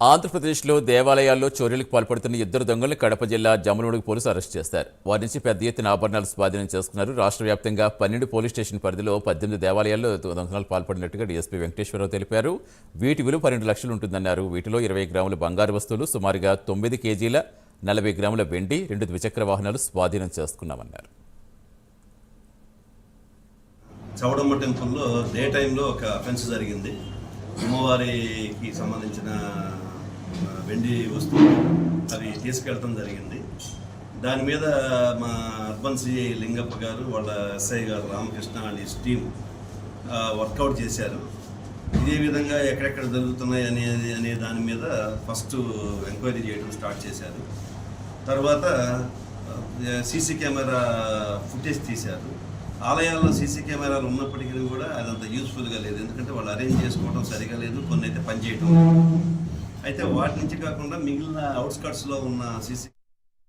ఆంధ్రప్రదేశ్లో దేవాలయాల్లో చోరీలకు పాల్పడుతున్న ఇద్దరు దొంగలను కడప జిల్లా జమ్మలమడుగు పోలీసులు అరెస్ట్ చేశారు వారి నుంచి పెద్ద ఎత్తున ఆభరణాలు స్వాధీనం చేసుకున్నారు. రాష్ట్ర వ్యాప్తంగా పన్నెండు పోలీస్ స్టేషన్ పరిధిలో పద్దెనిమిది దేవాలయాల్లో దొంగలు పాల్పడినట్టుగా డీఎస్పీ వెంకటేశ్వరరావు తెలిపారు. వీటి విలువ పన్నెండు లక్షలు ఉంటుందన్నారు. వీటిలో ఇరవై గ్రాముల బంగారు వస్తువులు సుమారుగా తొమ్మిది కేజీల నలభై గ్రాముల వెండి రెండు ద్విచక్ర వాహనాలు స్వాధీనం చేసుకున్నామన్నారు. చౌడమ్మ టెంపుల్లో డే టైంలో ఒక అఫెన్స్ జరిగింది. అమ్మవారికి సంబంధించిన వెండి వస్తువులు అవి తీసుకెళ్ళటం జరిగింది. దాని మీద మా అర్బన్ సిఐ లింగప్ప గారు వాళ్ళ ఎస్ఐ గారు Ramakrishna and his team work out చేశారు. ఇదే విధంగా ఎక్కడెక్కడ జరుగుతున్నాయి అనేది అనే దాని మీద ఫస్ట్ ఎంక్వైరీ చేయడం స్టార్ట్ చేశారు. తర్వాత సీసీ కెమెరా ఫుటేజ్ తీశారు. ఆలయాల్లో సీసీ కెమెరాలు ఉన్నప్పటికీ కూడా అదంత యూస్ఫుల్గా లేదు. ఎందుకంటే వాళ్ళు అరేంజ్ చేసుకోవడం సరిగా లేదు. కొన్ని అయితే పనిచేయటం అయితే వాటి నుంచి కాకుండా మిగిలిన అవుట్స్కట్స్లో ఉన్న సీసీ